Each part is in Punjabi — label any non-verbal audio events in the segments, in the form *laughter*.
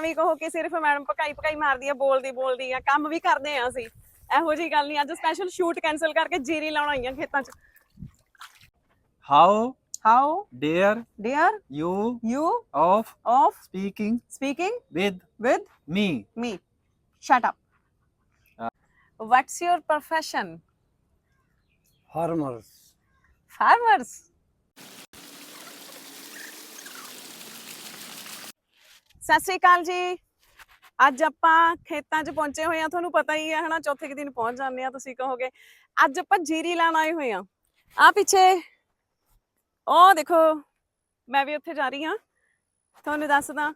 ਐਵੇਂ ਕਹੋ ਕਿ ਸਿਰਫ ਮੈਡਮ ਪਕਾਈ ਪਕਾਈ ਮਾਰਦੀ ਆ ਬੋਲਦੀ ਬੋਲਦੀ ਆ ਕੰਮ ਵੀ ਕਰਦੇ ਆ ਅਸੀਂ। ਇਹੋ ਜੀ ਗੱਲ ਨਹੀਂ ਅੱਜ ਸਪੈਸ਼ਲ ਸ਼ੂਟ ਕੈਨਸਲ ਕਰਕੇ ਜੀਰੀ ਲਾਉਣ ਆਈਆਂ ਖੇਤਾਂ 'ਚ। How how dare dare you you of of speaking speaking with with me? me. Shut up. What's your profession? Farmers. Farmers? Sat Sri ਅਕਾਲ ਜੀ। ਅੱਜ ਆਪਾਂ ਖੇਤਾਂ 'ਚ ਪਹੁੰਚੇ ਹੋਏ ਆ ਤੁਹਾਨੂੰ ਪਤਾ ਹੀ ਹੈ ਹਨਾ, ਚੌਥੇ ਕੁ ਦਿਨ ਪਹੁੰਚ ਜਾਂਦੇ ਆ ਤੁਸੀਂ ਕਹੋਗੇ। ਅੱਜ ਆਪਾਂ ਜੀਰੀ ਲਾਣ ਆਏ ਹੋਏ ਆ ਆ ਪਿੱਛੇ, ਉਹ ਦੇਖੋ, ਮੈਂ ਵੀ ਉੱਥੇ ਜਾ ਰਹੀ ਹਾਂ। ਤੁਹਾਨੂੰ ਦੱਸਦਾ,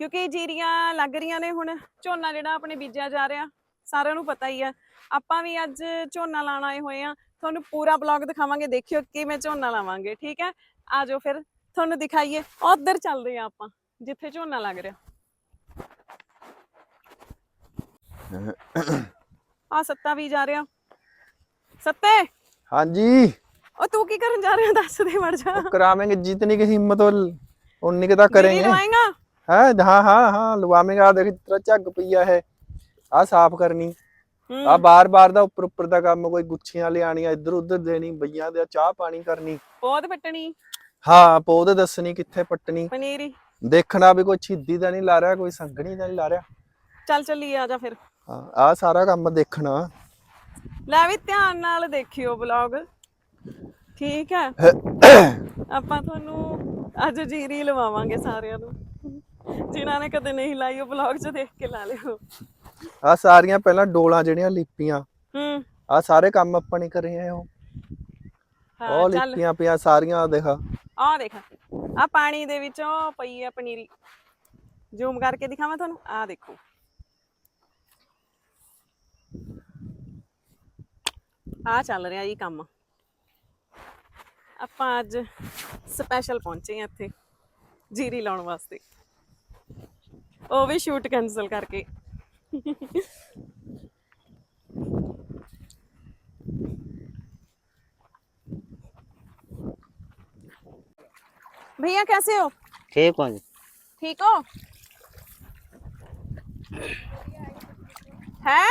ਕਿਉਂਕਿ ਜੀਰੀਆਂ ਲੱਗ ਰਹੀਆਂ ਨੇ ਹੁਣ, ਝੋਨਾ ਜਿਹੜਾ ਆਪਣੇ ਬੀਜਿਆ ਜਾ ਰਿਹਾ, ਸਾਰਿਆਂ ਨੂੰ ਪਤਾ ਹੀ ਆ ਆਪਾਂ ਵੀ ਅੱਜ ਝੋਨਾ ਲਾਣ ਆਏ ਹੋਏ ਆ ਤੁਹਾਨੂੰ ਪੂਰਾ ਬਲੌਗ ਦਿਖਾਵਾਂਗੇ, ਦੇਖਿਓ ਕਿਵੇਂ ਝੋਨਾ ਲਾਵਾਂਗੇ, ਠੀਕ ਹੈ? ਆ ਜਾਓ ਫਿਰ, ਤੁਹਾਨੂੰ ਦਿਖਾਈਏ, ਉਧਰ ਚੱਲਦੇ ਆ ਆਪਾਂ। ਜਿੱਥੇ ਝੋਨਾ ਲੱਗ ਰਿਹਾ। ਆ ਸੱਤਾ ਵੀ ਜਾ ਰਿਹਾ। ਸੱਤੇ! ਹਾਂਜੀ। ਉਹ ਤੂੰ ਕੀ ਕਰਨ ਜਾ ਰਿਹਾ ਦੱਸ ਦੇ ਮਰ ਜਾ। ਕਰਾਵੇਂਗੇ ਜਿੰਨੀ ਕਿ ਹਿੰਮਤ ਉਨੀ ਕਿ ਤਾਂ ਕਰਾਂਗੇ। ਲਵਾਏਗਾ ਹਾਂ ਹਾਂ ਹਾਂ ਲਵਾਵੇਂਗਾ। ਦੇਖ ਤੇਰਾ ਝੱਗ ਪਈਆ ਹੈ ਆ ਸਾਫ਼ ਕਰਨੀ। ਆ ਬਾਰ-ਬਾਰ ਦਾ ਉੱਪਰ ਉੱਪਰ ਦਾ ਕੰਮ ਕੋਈ ਗੁੱਛੀਆਂ ਲਿਆਣੀਆਂ ਇੱਧਰ ਉੱਧਰ ਦੇਣੀ ਬਈਆਂ ਦੇ ਚਾਹ ਪਾਣੀ ਕਰਨੀ। ਪੌਦ ਪੱਟਣੀ। ਹਾਂ ਪੌਦ ਦੱਸਣੀ ਕਿੱਥੇ ਪੱਟਣੀ। ਪਨੀਰੀ। ਦੇਖਣਾ ਵੀ ਕੋਈ ਛਿੱਦੀ ਦਾ ਨਹੀਂ ਲਾ ਰਿਹਾ ਕੋਈ ਸੰਘਣੀ ਦਾ ਨਹੀਂ ਲਾ ਰਿਹਾ। ਚੱਲ ਚੱਲੀ ਆ ਜਾ ਫਿਰ। ਹਾਂ ਆ ਸਾਰਾ ਕੰਮ ਦੇਖਣਾ। ਲੈ ਵੀ ਧਿਆਨ ਨਾਲ ਦੇਖਿਓ ਬਲੌਗ ਠੀਕ ਹੈ? ਆਪਾਂ ਤੁਹਾਨੂੰ ਅੱਜ ਜੀਰੀ ਲਵਾਵਾਂਗੇ ਸਾਰਿਆਂ ਨੂੰ। ਜਿਨ੍ਹਾਂ ਨੇ ਕਦੇ ਨਹੀਂ ਲਾਈ ਉਹ ਬਲੌਗ 'ਚ ਦੇਖ ਕੇ ਲਾ ਲਿਓ। ਆ ਸਾਰੀਆਂ ਪਹਿਲਾਂ ਡੋਲਾਂ ਜਿਹੜੀਆਂ ਲਿਪੀਆਂ ਹੂੰ। ਆ ਸਾਰੇ ਕੰਮ ਆਪਾਂ ਨਹੀਂ ਕਰੇ ਆ ਉਹ। ਉਹ ਚੱਲ। ਲਿਪੀਆਂ ਪਿਆ ਸਾਰੀਆਂ ਦੇਖ। ਆਹ ਦੇਖ। ਆ ਪਾਣੀ ਦੇ ਵਿੱਚ ਪਈ ਆ ਪਨੀਰੀ। ਜ਼ੂਮ ਕਰਕੇ ਦਿਖਾਵਾਂ ਤੁਹਾਨੂੰ? ਆਹ ਦੇਖੋ। ਆ ਚੱਲ ਰਿਹਾ ਜੀ ਕੰਮ। ਆਪਾਂ ਅੱਜ ਸਪੈਸ਼ਲ ਪਹੁੰਚੇ ਆ ਇੱਥੇ ਜੀਰੀ ਲਾਉਣ ਵਾਸਤੇ। ਉਹ ਵੀ ਸ਼ੂਟ ਕੈਨਸਲ ਕਰਕੇ। भैया कैसे हो? ठीक हूँ ठीक हो? है?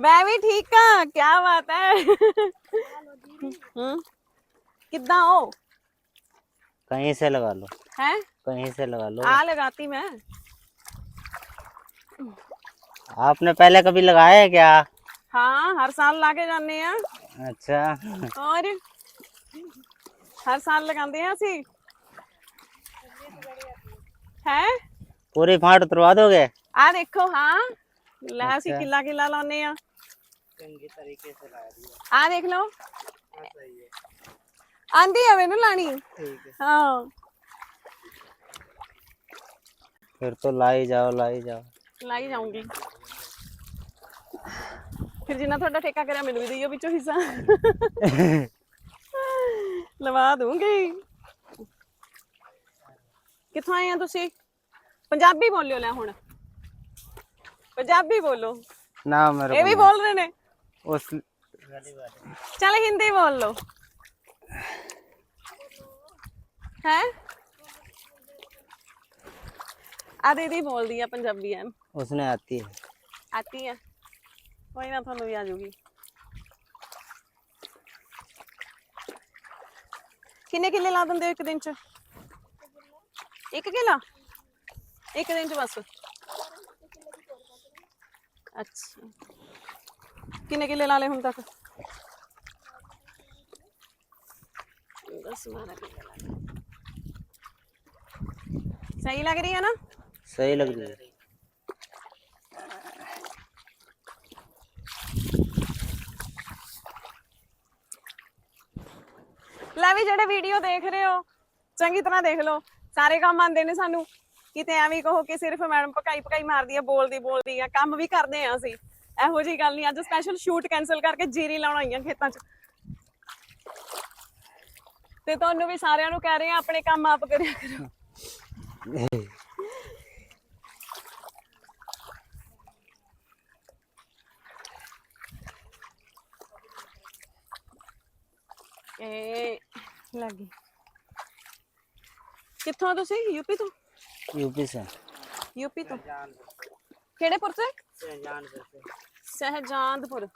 मैं भी ठीक हाँ क्या बात है? हम्म। कितना हो? कहीं से लगा लो। है? कहीं से लगा लो। आ लगाती मैं। आपने पहले कभी लगाया है क्या? हाँ हर साल लाके जाने हैं। अच्छा। और हर साल लगाते हैं ਅਸੀਂ ਹੈ पूरी फाट उतरवा दोगे ਆ ਦੇਖੋ ਹਾਂ ਲੈ ਅਸੀਂ ਕਿੱਲਾ ਕਿੱਲਾ ਲਾਉਨੇ ਆ चंगी तरीके से लगा दिया ਆ ਦੇਖ ਲਓ ਆਂਦੀ ਆ ਮੈਨੂੰ ਲਾਣੀ ठीक है ਹਾਂ फिर तो लाई जाओ लाई जाओ ਲਾਈ ਜਾਊਂਗੀ ਫਿਰ ਜਿੰਨਾ ਤੁਹਾਡਾ ਠੇਕਾ ਕਰਿਆ ਮੈਨੂੰ ਵੀ ਦਈਓ ਵਿੱਚੋਂ ਹਿੱਸਾ *laughs* ਲਵਾ ਦੂੰਗੀ। ਕਿੱਥੋਂ ਆਏ ਆ ਤੁਸੀਂ? ਪੰਜਾਬੀ ਬੋਲਿਓ ਲੈ ਹੁਣ। ਪੰਜਾਬੀ ਬੋਲੋ। ਨਾ ਮੇਰੇ ਇਹ ਵੀ ਬੋਲ ਰਹੇ ਨੇ? ਉਸ ਚਲ ਹਿੰਦੀ ਬੋਲ ਲੋ ਹੈ? ਆ ਦੀਦੀ ਬੋਲਦੀ ਆ ਪੰਜਾਬੀ ਐ ਉਸਨੇ ਆਤੀ ਹੈ। ਆਤੀ ਹੈ ਕੋਈ ਨਾ ਤੁਹਾਨੂੰ ਵੀ ਆ ਜੂਗੀ। ਕਿੰਨੇ ਕਿੱਲੇ ਲਾ ਦਿੰਦੇ ਹੋ ਇੱਕ ਦਿਨ ਚ? ਇੱਕ ਕਿੱਲਾ? ਇੱਕ ਦਿਨ ਚ ਬਸ। ਅੱਛਾ। ਕਿੰਨੇ ਕਿੱਲੇ ਲਾ ਲਏ ਹੁਣ ਤੱਕ? 10 12 ਕਿੱਲੇ ਲਾ ਲਏ। ਸਹੀ ਲੱਗ ਰਹੀ ਹੈ ਨਾ? ਸਹੀ ਲੱਗ ਰਹੀ ਹੈ। ਲੈ ਵੀ ਜਿਹੜੇ ਵੀਡੀਓ ਦੇਖ ਰਹੇ ਹੋ, ਚੰਗੀ ਤਰ੍ਹਾਂ ਦੇਖ ਲਓ। ਸਾਰੇ ਕੰਮ ਆਉਂਦੇ ਨੇ ਸਾਨੂੰ। ਕਿਤੇ ਐਵੇਂ ਕਹੋ ਕਿ ਸਿਰਫ ਮੈਡਮ ਪਕਾਈ ਪਕਾਈ ਮਾਰਦੀ ਆ, ਬੋਲਦੀ ਬੋਲਦੀ ਆ, ਕੰਮ ਵੀ ਕਰਦੇ ਆ ਅਸੀਂ। ਇਹੋ ਜੀ ਗੱਲ ਨਹੀਂ ਅੱਜ ਸਪੈਸ਼ਲ ਸ਼ੂਟ ਕੈਨਸਲ ਕਰਕੇ ਜੀਰੀ ਲਾਉਣ ਆਈਆਂ ਖੇਤਾਂ 'ਚ। ਤੇ ਤੁਹਾਨੂੰ ਵੀ ਸਾਰਿਆਂ ਨੂੰ ਕਹਿ ਰਹੇ ਆ, ਆਪਣੇ ਕੰਮ ਆਪ ਕਰਿਆ ਕਰੋ। ਇਹ ਲੱਗੀ ਕਿੱਥੋਂ ਆ ਤੁਸੀਂ ਯੂਪੀ ਤੋਂ यूपी से ਯੂਪੀ ਤੋਂ ਕਿਹੜੇ ਪੁਰ ਸੇ ਸਹਿਜਾਨਪੁਰ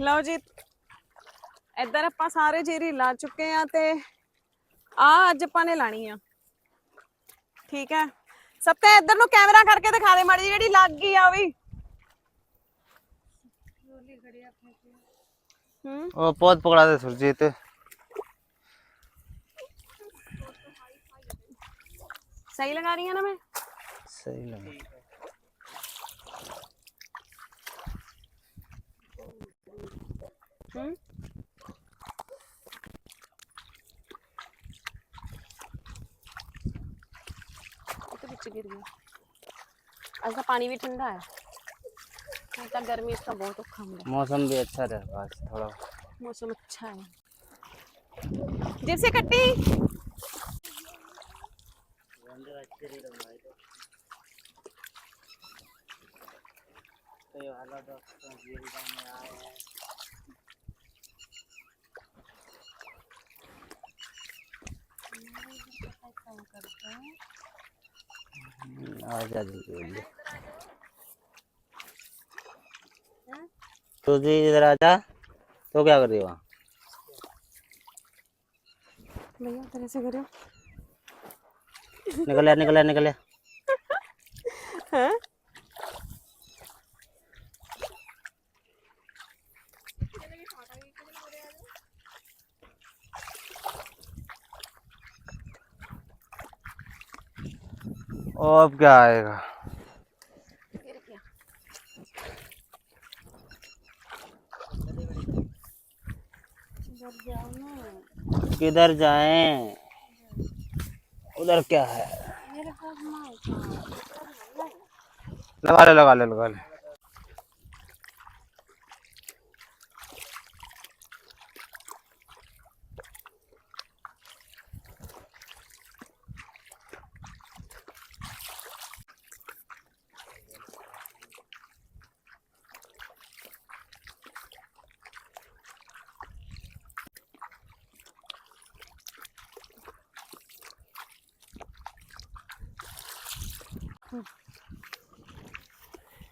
ਲਓ ਜੀ ਇੱਧਰ ਆਪਾਂ ਸਾਰੇ ਜੀਰੀ ਲਾ ਚੁੱਕੇ ਆ ਤੇ ਆ ਅੱਜ ਆਪਾਂ ਨੇ ਲਾਣੀ ਆ ਠੀਕ ਹੈ ਸਭ ਤੇ ਇੱਧਰ ਨੂੰ ਕੈਮਰਾ ਕਰਕੇ ਦਿਖਾ ਦੇ ਮਾੜੀ ਜਿਹੜੀ ਲੱਗ ਗਈ ਆ ਵੀ। ਹੂੰ। ਉਹ ਪੌਦ ਪਕੜਾ ਦੇ ਸੁਰਜੀਤ। ਸਹੀ ਲਗਾ ਰਹੀ ਆ ਨਾ ਮੈਂ? ਸਹੀ ਲੱਗਾ। ਹੂੰ। गिर गया। इसका पानी भी ठंडा है। इतना गर्मी इसका बहुत कम है मौसम भी अच्छा रहा आज थोड़ा। मौसम अच्छा है। जैसे कट्टी तो वाला में काम जल्दी सुरजीत इधर आ जा तो क्या कर रही हो वहाँ भैया तेरे से करो निकल या निकल या निकल या हैं अब क्या आएगा? किधर जाए? उधर क्या है? लगा ले लगा ले लगा ले।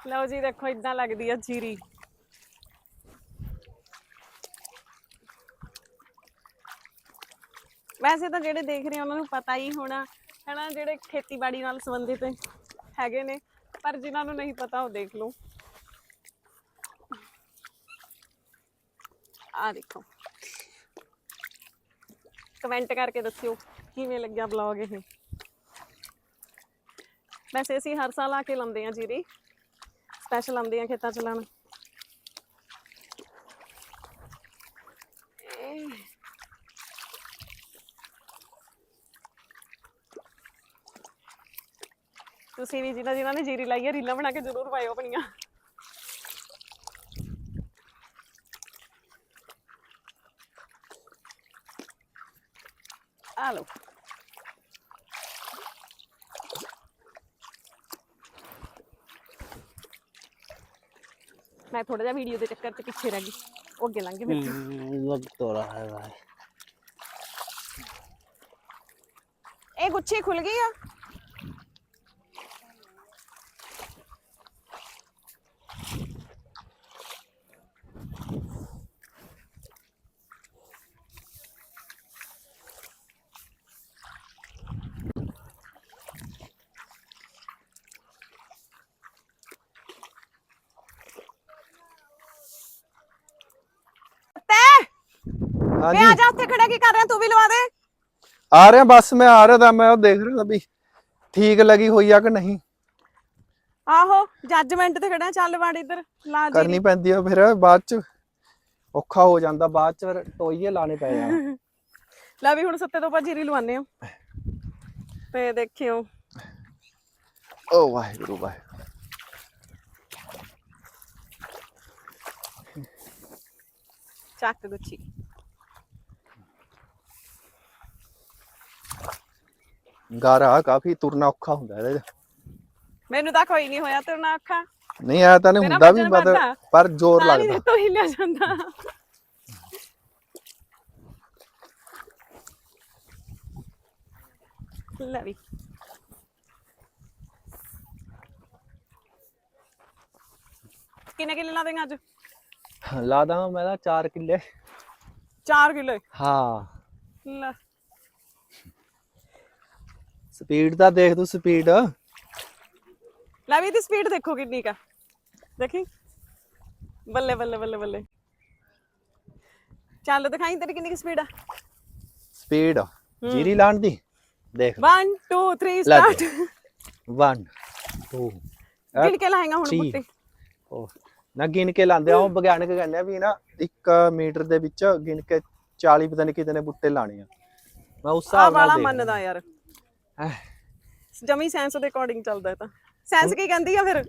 ਲਓ ਜੀ, ਦੇਖੋ ਇਦਾਂ ਲੱਗਦੀ ਆ ਜੀਰੀ। ਵੈਸੇ ਤਾਂ ਜਿਹੜੇ ਦੇਖ ਰਹੇ ਉਹਨਾਂ ਨੂੰ ਪਤਾ ਹੀ ਹੋਣਾ, ਹੈਨਾ, ਜਿਹੜੇ ਖੇਤੀਬਾੜੀ ਨਾਲ ਸੰਬੰਧਿਤ ਹੈਗੇ ਨੇ, ਪਰ ਜਿਨ੍ਹਾਂ ਨੂੰ ਨਹੀਂ ਪਤਾ, ਉਹ ਦੇਖ ਲਓ। ਆ ਦੇਖੋ। ਕਮੈਂਟ ਕਰਕੇ ਦੱਸਿਓ, ਕਿਵੇਂ ਲੱਗਿਆ ਬਲੌਗ ਇਹ? ਵੈਸੇ ਅਸੀਂ ਹਰ ਸਾਲ ਆ ਕੇ ਲਾਉਂਦੇ ਆ ਜੀਰੀ। ਸਪੈਸ਼ਲ ਆਉਂਦੇ ਆ ਖੇਤਾਂ ਚ ਲਾਉਣ। ਤੁਸੀਂ ਵੀ ਜਿਨ੍ਹਾਂ ਜਿਨ੍ਹਾਂ ਨੇ ਜੀਰੀ ਲਾਈ ਹੈ ਰੀਲਾਂ ਬਣਾ ਕੇ ਜ਼ਰੂਰ ਪਾਇਓ ਆਪਣੀਆਂ ਆ ਲਓ ਮੈਂ ਥੋੜਾ ਜਿਹਾ ਵੀਡੀਓ ਦੇ ਚੱਕਰ 'ਚ ਪਿੱਛੇ ਰਹਿ ਗਈ ਉਹ ਅੱਗੇ ਲੰਘ ਗਏ ਮੇਰੇ ਤੋਂ। हम्म, लग तो रहा है भाई ਇਹ ਗੁੱਛੀ ਖੁੱਲ ਗਈ ਆ ਵੇ ਹਾਂਜੀ ਆ ਜਾ ਉੱਥੇ ਖੜਾ ਕੀ ਕਰ ਰਿਹਾ ਤੂੰ ਵੀ ਲਵਾ ਦੇ। ਆ ਰਿਹਾ ਬਸ ਮੈਂ ਆ ਰਿਹਾ ਤਾਂ ਮੈਂ ਉਹ ਦੇਖ ਰਿਹਾ ਵੀ ਠੀਕ ਲੱਗੀ ਹੋਈ ਆ ਕਿ ਨਹੀਂ। ਆਹੋ ਜੱਜਮੈਂਟ ਤੇ ਖੜਾ ਚੱਲ ਵਾੜ ਇੱਧਰ ਲਾ ਜੀ। ਕਰਨੀ ਪੈਂਦੀ ਆ ਫਿਰ ਬਾਅਦ ਚ ਔਖਾ ਹੋ ਜਾਂਦਾ ਬਾਅਦ ਚ ਫਿਰ ਟੋਈਏ ਲਾਣੇ ਪਏ ਆ ਲੈ ਵੀ ਹੁਣ ਸੱਤੇ ਤੋਂ ਜੀਰੀ ਲਵਾਉਂਦੇ ਆ ਤੇ ਦੇਖਿਓ। ਓ ਵਾਹਿਗੁਰੂ ਵਾਹਿਗੁਰੂ। ਚੱਕ ਗੁੱਛੀ। ਗਾਰਾ ਕਾਫੀ ਤੁਰਨਾ ਔਖਾ ਹੁੰਦਾ ਇਹਦੇ 'ਚ। ਮੈਨੂੰ ਤਾਂ ਕੋਈ ਨਹੀਂ ਹੋਇਆ ਤੇਰੇ ਨਾਲ ਅੱਖਾਂ ਨਹੀਂ ਆ ਤਾਂ ਨਹੀਂ ਹੁੰਦਾ ਵੀ ਮਤਲਬ। ਪਰ ਜ਼ੋਰ ਪਾਣੀ ਲੱਗਦਾ। ਦੇ ਤੋਂ ਹਿੱਲਿਆ ਜਾਂਦਾ। ਲੈ ਵੀ। ਕਿੰਨੇ ਕਿੱਲੇ ਲਾ ਦੇਗਾ ਅੱਜ? ਲਾ ਦਾਂ ਮੈਂ ਤਾਂ 4 ਕਿੱਲੇ। 4 ਕਿੱਲੇ? ਹਾਂ। ਲੈ। ਸਪੀਡ ਤਾਂ ਦੇਖ ਤੂੰ ਸਪੀਡ। ਲੈ ਵੀ ਇਹਦੀ ਸਪੀਡ ਦੇਖੋ ਕਿੰਨੀ ਕਾ ਦੇਖੀ? ਬੱਲੇ ਬੱਲੇ ਬੱਲੇ ਬੱਲੇ। ਚੱਲ ਦਿਖਾਈ ਤੇਰੀ ਕਿੰਨੀ ਸਪੀਡ ਆ। ਸਪੀਡ ਜੀਰੀ ਲਾਣ ਦੀ? ਦੇਖ। 1 2 3 ਲੈ ਸਟਾਰਟ 1 2 ਗਿਣ ਕੇ ਲਾਏਗਾ ਹੁਣ ਬੁੱਟੇ। ਉਹ ਨਾ ਗਿਣ ਕੇ ਲਾਉਂਦੇ ਆ। ਉਹ ਵਿਗਿਆਨਕ ਕਹਿੰਦੇ ਆ ਵੀ ਨਾ 1 ਮੀਟਰ ਦੇ ਵਿੱਚ ਗਿਣ ਕੇ 40 ਪਤਾ ਨਹੀਂ ਕਿਤਨੇ ਬੁੱਟੇ ਲਾਣੇ ਆ। ਮੈਂ ਉਸ ਹਿਸਾਬ ਨਾਲ ਮੰਨਦਾ ਯਾਰ। ਜਮੀ ਸਾਇੰਸ ਦੇ ਅਕੋਰਡਿੰਗ ਚੱਲਦਾ ਇਹ ਤਾਂ। ਸਾਇੰਸ ਕੀ ਕਹਿੰਦੀ ਆ ਫਿਰ?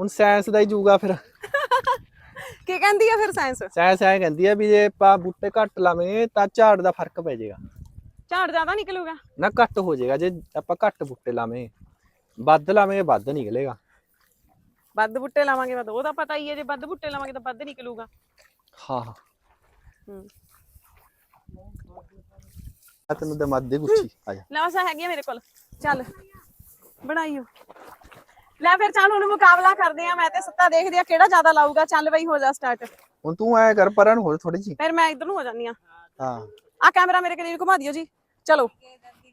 ਹੁਣ ਸਾਇੰਸ ਦਾ ਹੀ ਜੂਗਾ ਫਿਰ। ਕੀ ਕਹਿੰਦੀ ਆ ਫਿਰ ਸਾਇੰਸ ਸਾਇੰਸ ਐ ਕਹਿੰਦੀ ਆ ਵੀ ਜੇ ਆਪਾਂ ਬੁੱਟੇ ਘੱਟ ਲਾਵੇਂ ਤਾਂ ਝਾੜ ਦਾ ਫ਼ਰਕ ਪੈ ਜਾਏਗਾ। ਝਾੜ ਜ਼ਿਆਦਾ ਨਿਕਲੂਗਾ? ਨਾ ਘੱਟ ਹੋ ਜਾਏਗਾ ਜੇ ਆਪਾਂ ਘੱਟ ਬੁੱਟੇ ਲਾਵੇਂ ਵੱਧ ਲਾਵੇਂ ਵੱਧ ਨਿਕਲੇਗਾ। ਵੱਧ ਬੁੱਟੇ ਲਾਵਾਂਗੇ ਵੱਧ ਉਹਦਾ ਪਤਾ ਹੀ ਹੈ ਜੇ ਵੱਧ ਬੁੱਟੇ ਲਾਵਾਂਗੇ ਤਾਂ ਵੱਧ ਨਿਕਲੂਗਾ। ਹਾਂ। ਹੂੰ। ਆ ਤੈਨੂੰ ਮੱਧ ਦੀ ਗੁੱਛੀ ਆ ਜਾ। ਲਵਾਸਾ ਹੈਗੀ ਆ ਮੇਰੇ ਕੋਲ। ਚੱਲ ਬਣਾਈਓ ਲੈ ਫਿਰ ਚੱਲ ਹੁਣ ਮੁਕਾਬਲਾ ਕਰਦੇ ਆ ਮੈਂ ਤੇ ਸੱਤਾ ਦੇਖਦੇ ਆ ਕਿਹੜਾ ਜ਼ਿਆਦਾ ਲਾਊਗਾ। ਚੱਲ ਬਈ ਹੋ ਜਾ ਸਟਾਰਟ ਹੁਣ ਤੂੰ ਐ ਕਰ ਪਰਾਂ ਨੂੰ ਹੋ ਥੋੜੀ ਜੀ ਫਿਰ ਮੈਂ ਇੱਧਰ ਨੂੰ ਹੋ ਜਾਂਦੀ ਆ। ਹਾਂ। ਆ ਕੈਮਰਾ ਮੇਰੇ ਕਰੀਬ ਘੁਮਾ ਦਿਓ ਜੀ। ਚਲੋ।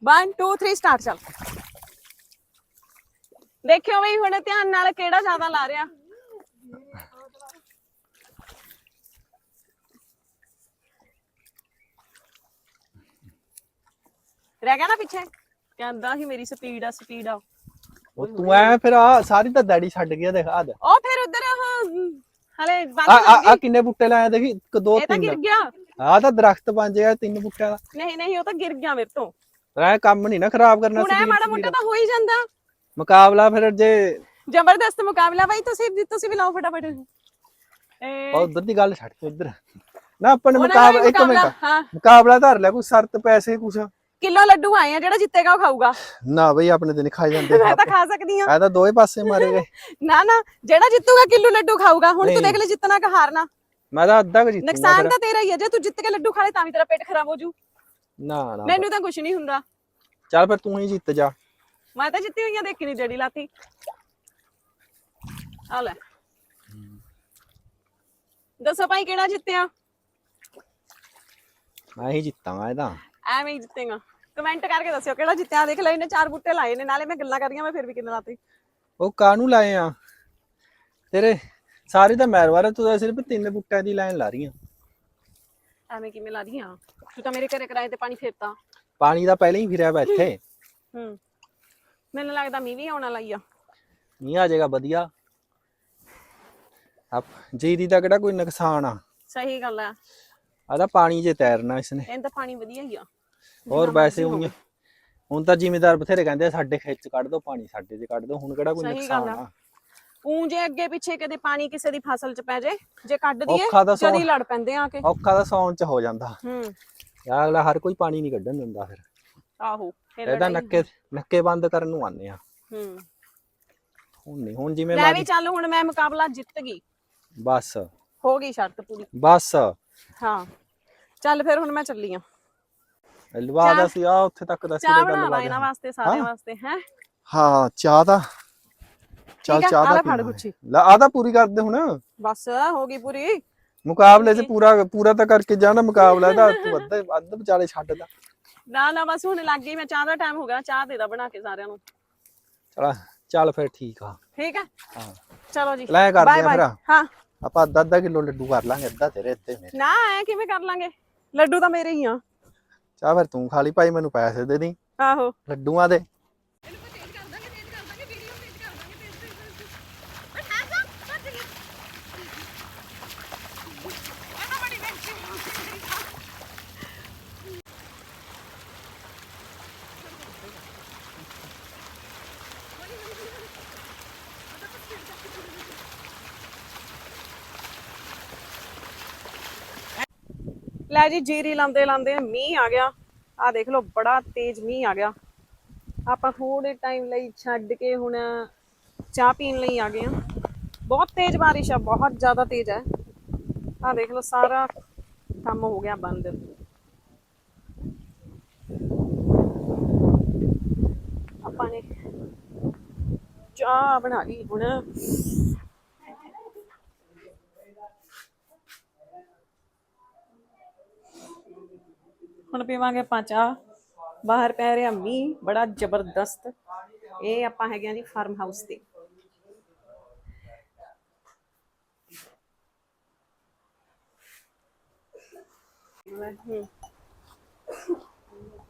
1 2 3 ਸਟਾਰਟ ਚੱਲ। ਦੇਖਿਓ ਬਈ ਹੁਣ ਧਿਆਨ ਨਾਲ ਕਿਹੜਾ ਜ਼ਿਆਦਾ ਲਾ ਰਿਹਾ। ਰਹਿ ਗਿਆ ਨਾ ਪਿੱਛੇ? ਕਹਿੰਦਾ ਸੀ ਮੇਰੀ ਸਪੀਡ ਆ ਸਪੀਡ ਆ। ਉਹ ਤੂੰ ਐ ਫਿਰ ਆ ਸਾਰੀ ਤਾਂ ਡੈਡੀ ਛੱਡ ਗਿਆ ਦੇਖ ਆ ਦੇ ਉਹ ਫਿਰ ਉਧਰ ਹਲੇ ਬੰਦ ਆ ਆ- ਆ ਕਿੰਨੇ ਬੁੱਟੇ ਲਾਏ ਆ ਦੇਖੀ ਇੱਕ ਦੋ ਇਹ ਤਾਂ ਗਿਰ ਤਿੰਨ ਗਿਆ। ਆ ਤਾਂ ਦਰਖਤ ਬਣ ਜਾਏਗਾ ਤਿੰਨ ਬੁੱਟਿਆਂ ਦਾ। ਨਹੀਂ ਨਹੀਂ ਉਹ ਤਾਂ ਗਿਰ ਗਿਆ ਮੇਰੇ ਤੋਂ। ਐ ਕੰਮ ਨਹੀਂ ਨਾ ਖਰਾਬ ਕਰਨਾ ਹੁਣ ਇਹ ਮਾੜਾ। ਮੋਟਾ ਤਾਂ ਹੋ ਹੀ ਜਾਂਦਾ। ਮੁਕਾਬਲਾ ਫਿਰ ਜੇ ਜ਼ਬਰਦਸਤ ਮੁਕਾਬਲਾ ਬਾਈ ਤੁਸੀਂ ਤੁਸੀਂ ਵੀ ਲਾਓ ਫਟਾਫਟ। ਇਹ ਉਹ ਉਧਰ ਦੀ ਗੱਲ ਛੱਡ ਉਧਰ। ਨਾ ਆਪਾਂ ਨੇ ਉਹਨਾਂ ਦਾ ਵੀ ਮੁਕਾਬਲਾ ਇੱਕ ਮੁਕਾਬਲਾ, ਮਿੰਟ ਹਾਂ। ਮੁਕਾਬਲਾ ਧਰ ਲਿਆ ਕੋਈ ਸ਼ਰਤ ਪੈਸੇ ਕੁਛ। ਕਿਲੋ ਲੱਡੂ ਆਏ ਆ ਜਿਹੜਾ ਜਿੱਤੇਗਾ ਉਹ ਖਾਊਗਾ। ਨਾ ਬਈ ਆਪਣੇ ਤੇ ਨਹੀਂ ਖਾਏ ਜਾਂਦੇ। ਮੈਂ ਤਾਂ ਖਾ ਸਕਦੀ ਆ। ਆ ਤਾਂ ਦੋਵੇਂ ਪਾਸੇ ਮਾਰੇ ਗਏ। ਨਾ ਨਾ ਜਿਹੜਾ ਜਿੱਤੂਗਾ ਕਿਲੋ ਲੱਡੂ ਖਾਊਗਾ। ਹੁਣ ਤੂੰ। ਦੇਖ ਲੈ ਜਿੱਤਣਾ ਕਿ ਹਾਰਨਾ। ਮੈਂ ਤਾਂ ਅੱਧਾ ਕੁ ਜਿੱਤੂਗਾ ਨੁਕਸਾਨ। ਤਾਂ ਤੇਰਾ ਹੀ ਹੈ ਜੇ ਤੂੰ ਜਿੱਤ ਕੇ ਲੱਡੂ ਖਾ ਲੇ ਤਾਂ ਵੀ ਤੇਰਾ ਪੇਟ ਖਰਾਬ ਹੋ ਜੂ। ਨਾ ਨਾ। ਮੈਨੂੰ ਤਾਂ ਕੁਝ ਨਹੀਂ ਹੁੰਦਾ। ਚੱਲ ਫਿਰ ਤੂੰ ਹੀ ਜਿੱਤ ਜਾ। ਮੈਂ ਤਾਂ ਜਿੱਤੀ ਹੋਈ ਆ ਦੇਖੀ ਨਹੀਂ ਜੜੀ ਲਾਤੀ। ਆ ਲੈ। ਦੱਸੋ ਭਾਈ ਕਿਹੜਾ ਜਿੱਤਿਆ? ਮੈਂ ਹੀ ਜਿੱਤਾਂਗਾ ਇਹ ਤਾਂ। ਐਵੇਂ ਹੀ ਜਿੱਤੇਗਾ। ਕਮੈਂਟ ਕਰਕੇ ਦੱਸਿਓ ਕਿਹੜਾ ਜਿੱਤਿਆ? ਦੇਖ ਲੈ ਇਹਨੇ ਚਾਰ ਬੂਟੇ ਲਾਏ ਨੇ ਨਾਲੇ ਮੈਂ ਗੱਲਾਂ ਕਰ ਰਹੀ ਹਾਂ ਮੈਂ ਫਿਰ ਵੀ ਕਿੰਨੇ ਲਾਤੇ। ਉਹ ਕਾਹਨੂੰ ਲਾਏ ਆ? ਤੇਰੇ ਸਾਰੇ ਤਾਂ ਮੈਰਵਾਰੇ ਤੂੰ ਤਾਂ ਸਿਰਫ ਤਿੰਨ ਬੁੱਟਿਆਂ ਦੀ ਲਾਈਨ ਲਾ ਰਹੀ ਆ। ਐਵੇਂ ਕਿਵੇਂ ਲਾ ਦੀਆਂ ਤੂੰ ਤਾਂ ਮੇਰੇ ਘਰੇ ਕਿਰਾਏ ਤੇ ਪਾਣੀ ਫੇਰਤਾ। ਪਾਣੀ ਦਾ ਪਹਿਲਾਂ ਹੀ ਫਿਰਿਆ ਵਾ ਇੱਥੇ। ਹੂੰ ਮੈਨੂੰ ਲੱਗਦਾ ਮੀਂਹ ਵੀ ਆਉਣ ਵਾਲਾ ਹੀ ਆ। ਮੀਂਹ ਆ ਜਾਏਗਾ ਵਧੀਆ। ਆਪ ਜੀਰੀ ਦਾ ਕਿਹੜਾ ਕੋਈ ਨੁਕਸਾਨ ਆ। ਸਹੀ ਗੱਲ ਆ। ਆ ਤਾਂ ਪਾਣੀ 'ਚ ਤੈਰਨਾ ਇਸਨੇ। ਇਹਨਾਂ ਤਾਂ ਪਾਣੀ ਵਧੀਆ ਹੀ ਆ। ਹੋਰ ਵੈਸੇ ਹੁਣ ਹੁਣ ਤਾਂ ਜ਼ਿਮੀਦਾਰ ਬਥੇਰੇ ਕਹਿੰਦੇ ਆ, ਸਾਡੇ ਖੇਤ 'ਚ ਕੱਢ ਦੋ ਪਾਣੀ ਸਾਡੇ 'ਚ ਕੱਢ ਦੋ ਹੁਣ ਕਿਹੜਾ ਕੋਈ ਸਹੀ ਨੁਕਸਾਨ ਆ। ਆ? ਉਂ ਜੇ ਅੱਗੇ ਪਿੱਛੇ ਕਦੇ ਪਾਣੀ ਕਿਸੇ ਦੀ ਫਸਲ 'ਚ ਪੈ ਜੇ ਜੇ ਕੱਢ ਦਈਏ ਔਖਾ ਤਾਂ ਸੌ- ਜਦੀ ਲੜ ਪੈਂਦੇ ਆ ਕੇ। ਔਖਾ ਤਾਂ ਸੌਣ 'ਚ ਹੋ ਜਾਂਦਾ। ਹੂੰ। ਯਾਰ ਅਗਲਾ ਹਰ ਕੋਈ ਪਾਣੀ ਨਹੀਂ ਕੱਢਣ ਦਿੰਦਾ ਫਿਰ। ਆਹੋ ਫਿਰ ਇਹਦਾ ਲੜਾਈ ਨੱਕੇ ਨੱਕੇ ਬੰਦ ਕਰਨ ਨੂੰ ਆਨੇ ਆ। ਹੂੰ। ਹੁਣ ਨਹੀਂ ਹੁਣ ਜਿਵੇਂ ਲੈ ਮੈਂ ਵੀ ਚੱਲ ਹੁਣ ਮੈਂ ਮੁਕਾਬਲਾ ਜਿੱਤ ਗਈ। ਬਸ। ਹੋ ਗਈ ਸ਼ਰਤ ਪੂਰੀ। ਬਸ। ਹਾਂ। ਚੱਲ ਫਿਰ ਹੁਣ ਮੈਂ ਚੱਲੀ ਆ। ਲਵਾ ਦਾ ਸੀ ਆ ਉੱਥੇ ਤੱਕ ਦਾ ਚਾਹ ਸਿਰੇ ਬਣਾ ਗੱਲ ਲਾ ਇਹਨਾਂ ਵਾਸਤੇ ਸਾਰਿਆਂ ਵਾਸਤੇ ਹੈ ਹਾਂ ਚਾਹ ਦਾ ਚੱਲ ਠੀਕ ਆ, ਚਾਹ ਆ ਦਾ ਲੈ ਪੀਣਾ ਫੜ ਹੈ। ਗੁੱਛੀ। ਲੈ ਆ ਤਾਂ ਪੂਰੀ ਕਰ ਦੇ ਹੁਣ ਬਸ ਹੋ ਗਈ ਪੂਰੀ ਮੁਕਾਬਲੇ 'ਚ ਪੂਰਾ ਪੂਰਾ ਤਾਂ ਕਰਕੇ ਜਾਣਾ ਮੁਕਾਬਲਾ ਇਹਦਾ ਤੂੰ ਅੱਧੇ ਅੱਧ ਵਿਚਾਲੇ ਛੱਡ ਦਾ ਨਾ ਨਾ ਬਸ ਹੁਣ ਲੱਗ ਗਈ ਮੈਂ ਚਾਹ ਦਾ ਟਾਈਮ ਹੋ ਗਿਆ ਚਾਹ ਦੇ ਦਾ ਬਣਾ ਕੇ ਸਾਰਿਆਂ ਨੂੰ ਚਲ ਚੱਲ ਫਿਰ ਠੀਕ ਆ ਠੀਕ ਹੈ ਹਾਂ ਚਲੋ ਜੀ ਲੈ ਕਰਦੇ ਬਾਏ ਆ ਬਾਏ ਫਿਰ ਹਾਂ ਆਪਾਂ ਅੱਧਾ ਅੱਧਾ ਕਿਲੋ ਲੱਡੂ ਕਰ ਲਾਂਗੇ ਅੱਧਾ ਤੇਰੇ ਇੱਥੇ ਮੇਰੇ ਨਾ ਐ ਕਿਵੇਂ ਕਰ ਲਾਂਗੇ ਲੱਡੂ ਤਾਂ ਮੇਰੇ ਹੀ ਆ ਚਾਹ ਫਿਰ ਤੂੰ ਖਾ ਲਈ ਭਾਈ ਮੈਨੂੰ ਪੈਸੇ ਦੇ ਦੀ ਆਹੋ। ਲੱਡੂਆਂ ਦੇ। ਲੈ ਜੀ, ਜੀਰੀ ਲਾਉਂਦੇ ਲਾਉਂਦੇ ਮੀਂਹ ਆ ਗਿਆ। ਆ ਦੇਖ ਲਓ, ਬੜਾ ਤੇਜ਼ ਮੀਂਹ ਆ ਗਿਆ। ਆਪਾਂ ਥੋੜੇ ਟਾਈਮ ਲਈ ਛੱਡ ਕੇ ਹੁਣ ਚਾਹ ਪੀਣ ਲਈ ਆ ਗਏ ਆ ਬਹੁਤ ਤੇਜ਼ ਬਾਰਿਸ਼ ਆ, ਬਹੁਤ ਜ਼ਿਆਦਾ ਤੇਜ਼ ਹੈ ਆ ਦੇਖ ਲਓ, ਸਾਰਾ ਕੰਮ ਹੋ ਗਿਆ ਬੰਦ। ਆਪਾਂ ਨੇ ਚਾਹ ਬਣਾ ਲਈ ਹੁਣ। ਹੁਣ ਪੀਵਾਂਗੇ ਆਪਾਂ ਚਾਹ। ਬਾਹਰ ਪੈ ਰਿਹਾ ਮੀਂਹ ਬੜਾ ਜ਼ਬਰਦਸਤ। ਇਹ ਆਪਾਂ ਹੈਗੇ ਆ ਜੀ ਫਾਰਮ ਹਾਊਸ ਤੇ।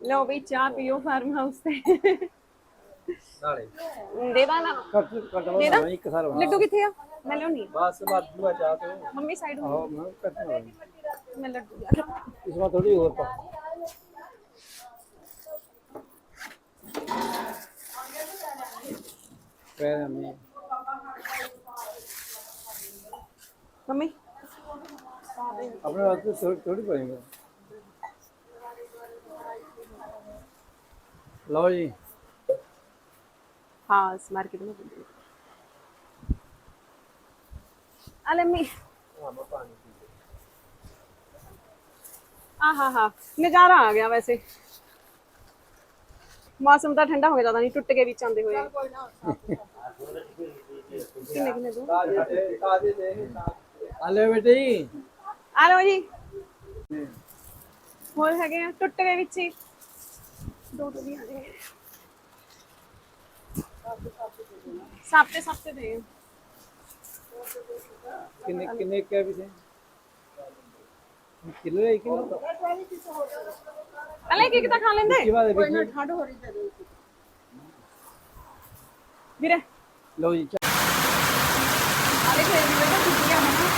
ਲਓ ਵੀ ਚਾਹ ਪੀਓ ਫਾਰਮ ਹਾਊਸ ਤੇ। ਨਾਲੇ। ਦੇ ਦਾ ਨਾ। ਕੱਟ ਕੱਟ ਦੇ ਦਾ। ਇੱਕ ਸਾਰ ਲੱਡੂ ਕਿੱਥੇ ਆ? ਮੈਂ ਲਿਆਉਣੀ। ਬਸ ਵਾਧੂ ਆ ਚਾਹ ਤੇ ਮੰਮੀ ਸਾਈਡ ਆਹੋ ਮੈਂ ਲੱਡੂ ਲਿਆ। ਇਸ ਵਾਰ ਥੋੜੀ ਹੋਰ ਪਾ। मम्मी अपने थोड़ी लो जी हाँ इस मार्केट में अरे हाँ हाँ हाँ रहा आ गया वैसे ਮੌਸਮ ਤਾਂ ਠੰਡਾ ਹੋ ਗਿਆ ਜ਼ਿਆਦਾ ਨਹੀਂ ਟੁੱਟ ਕੇ ਵਿੱਚ ਆਉਂਦੇ ਹੋਏ। ਕਿੰਨੇ ਕਿੰਨੇ ਦੋ ਹਲੋ ਬੇਟੀ। ਆ ਲਓ ਜੀ। ਹੋਰ ਹੈਗੇ ਆ? ਟੁੱਟ ਕੇ ਵਿੱਚ ਹੀ। ਦੋ ਦੋ ਵੀ ਆ ਗਏ। ਸਭ ਤੇ ਸਭ ਤੇ ਦੇ। ਕਿੰਨੇ ਕਿੰਨੇ ਕਿਆ ਵੀ ਦੇ? ਕਿਲੋ ਹੈ ਕਿਲੋ? ਅਲੇ ਕੀ ਕਿਤਾ ਖਾ ਲੈਂਦੇ ਕੀ ਬਾਤ ਹੈ ਵੀਰ ਜੀ? ਠੰਡ ਹੋ ਰਹੀ ਤੇ ਵੀਰੇ ਲਓ ਜੀ ਚਾਹ। ਅਲੇ ਫੇਰ ਵੀ ਬੇਟਾ ਛੁੱਟੀਆਂ ਹਨ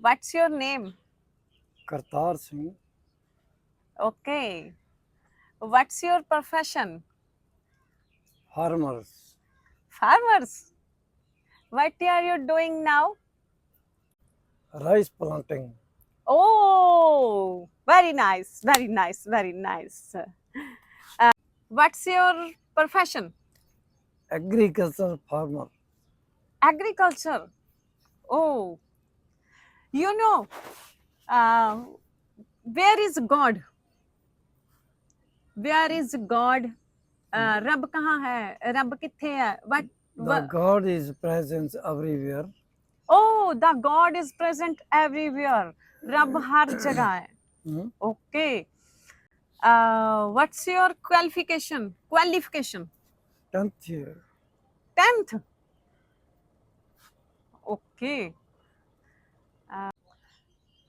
What's your name? Kartar Singh Okay. What's your profession? Farmers farmers. What are you doing now? Rice planting. Oh, very nice, very nice, very nice. Uh, what's your profession? Agriculture farmer. Agriculture. Oh, you know, uh, where is God? Where is God uh, Rabb kahan hai? Rabb kithe hai? What? The wha- God is presence everywhere. Oh, the God is present everywhere. Rabb har jagah hai. Hmm? Okay. Uh, what's your qualification? Qualification. Tenth year. tenth. Okay. Uh,